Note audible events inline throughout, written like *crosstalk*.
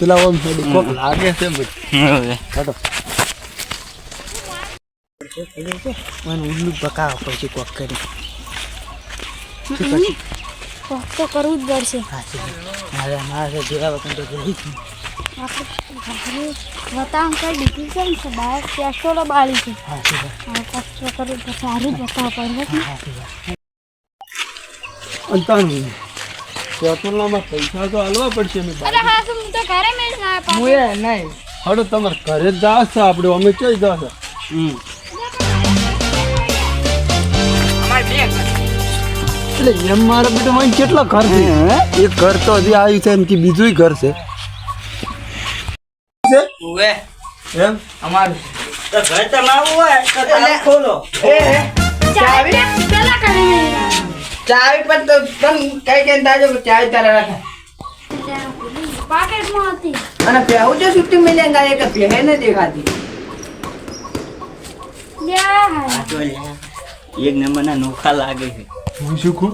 પેલા ઓમ હેડી કોક લાગે છે બધું. હટો મને ઉલ્લુ બકાવ પછી કોક કરી. કોક તો કરવું જ પડશે. મારે મારે જેવા વખત તો જોઈ વતાણ કઈ દીધું છે બાર પેટ્રોલ બાળી છે. તો કરવું તો સારું બતાવ પડે અંતાણું. પેટ્રોલમાં પૈસા તો હાલવા પડશે અમે અરે હા તો હું તો ઘરે ના હું એ નહીં. હડો તમારે ઘરે જ જાવ છો આપણે અમે ચોઈ જાવ છો? હમ. એટલે એમ મારા બેટા મને કેટલા ઘર છે? એક ઘર તો હજી આવ્યું છે એમ કે બીજું ઘર છે. ઉવે. એમ? અમારું. તો ઘર તમારું હોય તો ખોલો. ચાવી પેલા મેળ ચાવી પણ તો તમ કઈ કઈ તાજો ચાવી તારે રાખે. પાકેટમાં હતી. અને પહેવું જો સુટી મિલે ને એક પહે ને દેખાતી. એક નંબર ના નંબરના નોખા લાગે છે. હું શું કહું?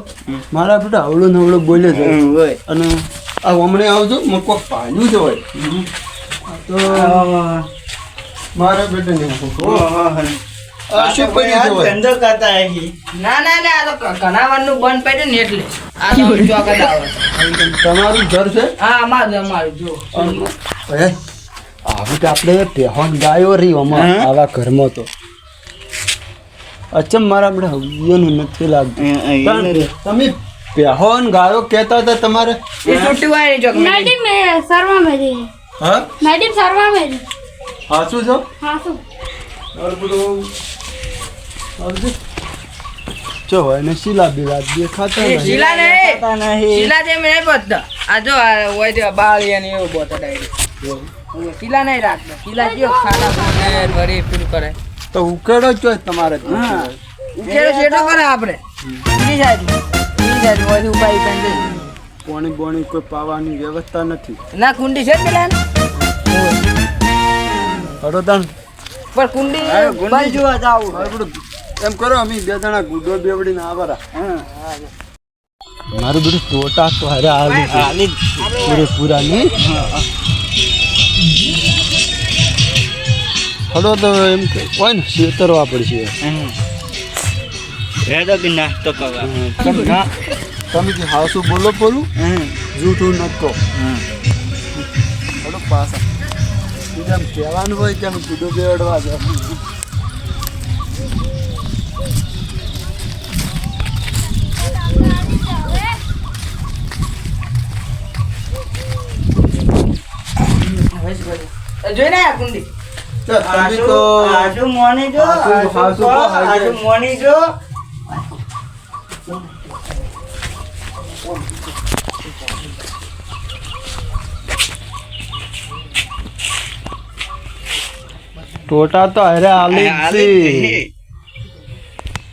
મારા બેટા અવળો નવળો બોલે છે. હોય. અને આ હમણે આવજો મને કોક પાડ્યું છે હોય. તો મારા બેટા ને શું પડ્યું છે હોય ધંધો કરતા હશી. ના ના ના આ તો કનાવાનું બંધ પડ્યું ને એટલે આ તો ચોકડ આવે તમારું ઘર છે હા અમારું અમારું જો હે આવી તો આપણે પહેવાન ગાયો રહી અમાર હા. આવા ઘરમાં તો અચમ મારા આપણે હૈયાનું નથી લાગતું પણ તમે પહેવાન ગાયો કહેતા હતા તમારે એ છૂટી હોય ને ચોક મેડમ સરવા મેરી હા મેડમ સરવા મેરી હા શું છો હા શું और बोलो આવજો જો હોય ને શીલા બીલા દેખાતા નહીં. શીલા નહીં. શીલા જેમ નહીં બધા. આ જો આ હોય તે બાળી અને એવું બોલતો ડાયરી શીલા નહીં રાખતો. શીલા જેવો ખાના ખાને વળી પેલું કરે. તો ઉકેડો જ તમારે તો. હા. ઉકેલો શેઠો કરે આપણે બીજી સાઈડ બીજી સાઈડ હોય ઉપાય પેન પોણી બોણી કોઈ પાવાની વ્યવસ્થા નથી. ના કુંડી છે જ પેલા હડો તાણ. પણ કુંડી જોવા જાવું એમ કરો અમે બે જણા ગુડો બેવડીને આવરા. મારું બધું ટોટા તો હારે આવી પૂરેપૂરા નહીં હડો તો એમ કે હોય ને છેતરવા પડશે રેડો કે નાસ્તો કરવા. તમે જે હાસું બોલો બોલું જૂઠું નકો હડો પાસા બીજા કહેવાનું હોય કે ગુડો બેવડવા છે જોઈ ને કુંડી? ટોટા તો હારે આલી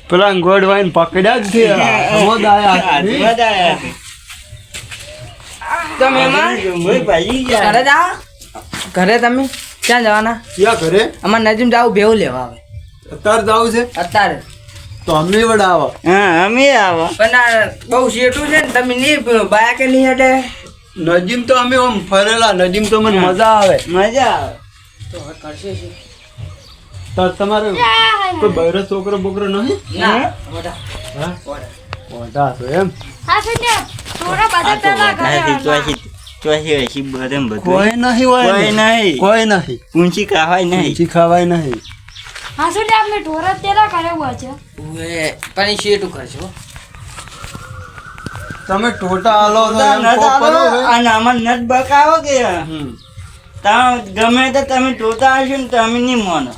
પેલા ગોડ વાઈન પકડ્યા જ છે. *laughs* તમે ભાઈ ઘરે તમે? ક્યાં જવાના? ક્યાં ઘરે? અમારે નજીમ જાવ ભેવું લેવા આવે. અત્યારે જાવું છે? અત્યારે. તો અમે વડા આવો. અમે આવો. પણ આ બહુ શેઠું છે ને તમે નહીં બાયા કે નહીં હટે? નજીમ તો અમે આમ ફરેલા નજીમ તો મને મજા આવે. મજા આવે. તો હવે કરશે શું? તો તમારે કોઈ છોકરો બોકરો નહીં? ના. હા? એમ. હા સંજય થોડા બધા પેલા ઘરે હતા. કોઈ નહીં હોય કોઈ નહીં. કોઈ નહીં ઊંચી ખાવાય નહીં ઊંચી ખાવાય નહીં હા સંજય આપને ઢોરા તેરા કરે છે પણ એ શેઠું કરશો તમે ટોટા આલો. અને આમાં નટ બકાવો કે. તમે ગમે તો તમે ટોટા આવશો ને તમે નહીં માનો.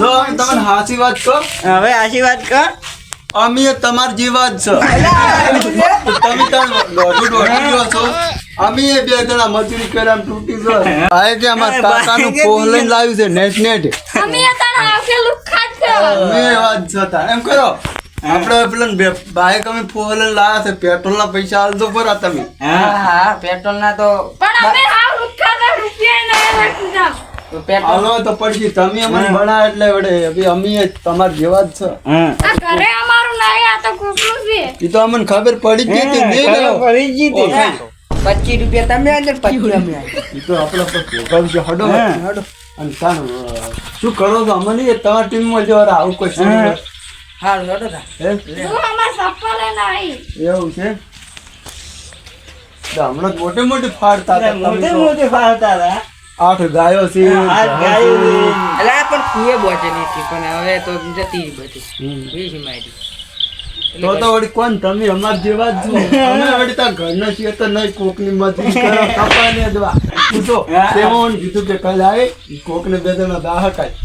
જો તમે તમને હાચી વાત કહો. હવે આશીર્વાદ કર અમે તમાર જેવા જ છો. તમે તાર દોઢું દોઢું જો છો. અમે એ બે જણા મજૂરી કર્યા તૂટી જો આ કે અમાર કાકાનું પોહ લઈને લાવ્યું છે નેટ નેટ. અમે તને આકેલું ખાત અમે વાત જ એમ કરો. આપણે પેલા બાઈક અમે પોહ લઈને લાવ્યા છે પેટ્રોલ ના પૈસા આલજો પરા તમે. હા હા પેટ્રોલ ના તો પણ અમે હાવ રૂપિયા રૂપિયા ના રાખતા હાલો તો પછી તમે અમને ભણા એટલે વડે હવે અમે તમાર જેવા જ છો. ઘરે અમારું નહીં આ તો કોકનું છે. એ તો અમને ખબર પડી જ ગઈ હતી નહીં ખબર લેવો. પડી જ ગઈ પચીસ રૂપિયા તમે આલે પચીસ અમે એ તો આપણા પર ભોગવશે. હડો હડો. અને તાણ શું કરો તો અમને એ તમારી ટીમમાં જો આવું કોઈ હારું હેડો તા. એવું છે? તો હમણાં મોટે મોટી ફાડતા હતા મોટે મોટી ફાળતા હતા આઠ ગાયો છે હાથ ગાયું છે. અલા આ પણ કુએ બોચેલી નથી પણ હવે તો જતી બધી. બીજી મારી તો તો વળી કોણ? તમે અમાર જેવા જ છો. અમે વળી તાર ઘરના છીએ તો નહીં કોકની મજૂરી કરો કપાને દવા પૂછો તો તેમાં કીધું કે કાલે આવે કોકને બે જણા દાહ કાઢ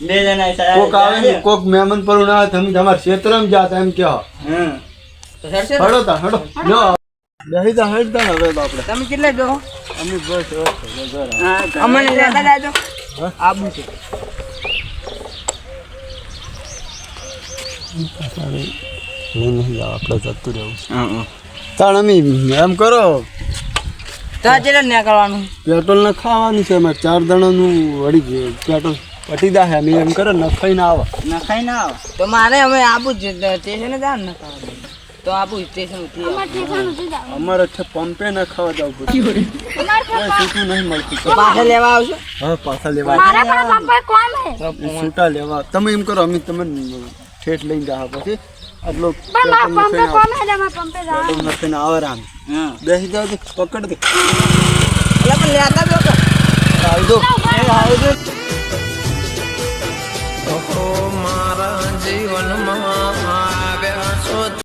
બે જણા સારા કોક આવે ને કોક મહેમાન પર ના આવે તમે તમારા ક્ષેત્રમાં જાતા એમ કહો. હડો તા હડો. લો બેહી તા હેડ તા હવે તો તમે કેટલે જો અમે બસ હવે અમને લેતા જાજો આબુ છે લઈ નહીં આપણે જતું રહેવું હા, હા. તાણ અમે એમ કરો. તો આ ચેટલે નીકળવાનું પેટ્રોલ ને ખાવાનું છે અમારે ચાર દણાનું વળી પેટ્રોલ પટી દા અમે એમ કરો નખાઈ ના આવે. નખાઈ ના આવે. તો મારે હવે આબુ જ સ્ટેશને જાવ ને તો આપું સ્ટેશન ઉતરી અમાર છે પંપે ન ખાવા જવું પડે. છૂટું નહીં મળતું તો. પાછા લેવા આવશો હા પાછા લેવા છૂટા લેવા તમે એમ કરો અમે તમે ઠેઠ લઈને જાવ પછી. આટલો પણ મારા પેટ્રોલ પંપે નખાઈને કોમ હે અમાર પંપે જાવ પેટ્રોલ નખાઈને આવે રામ. બેસી જાવ તો પકડ દે. પણ લેતા જો તો આવજો. મારા જીવનમાં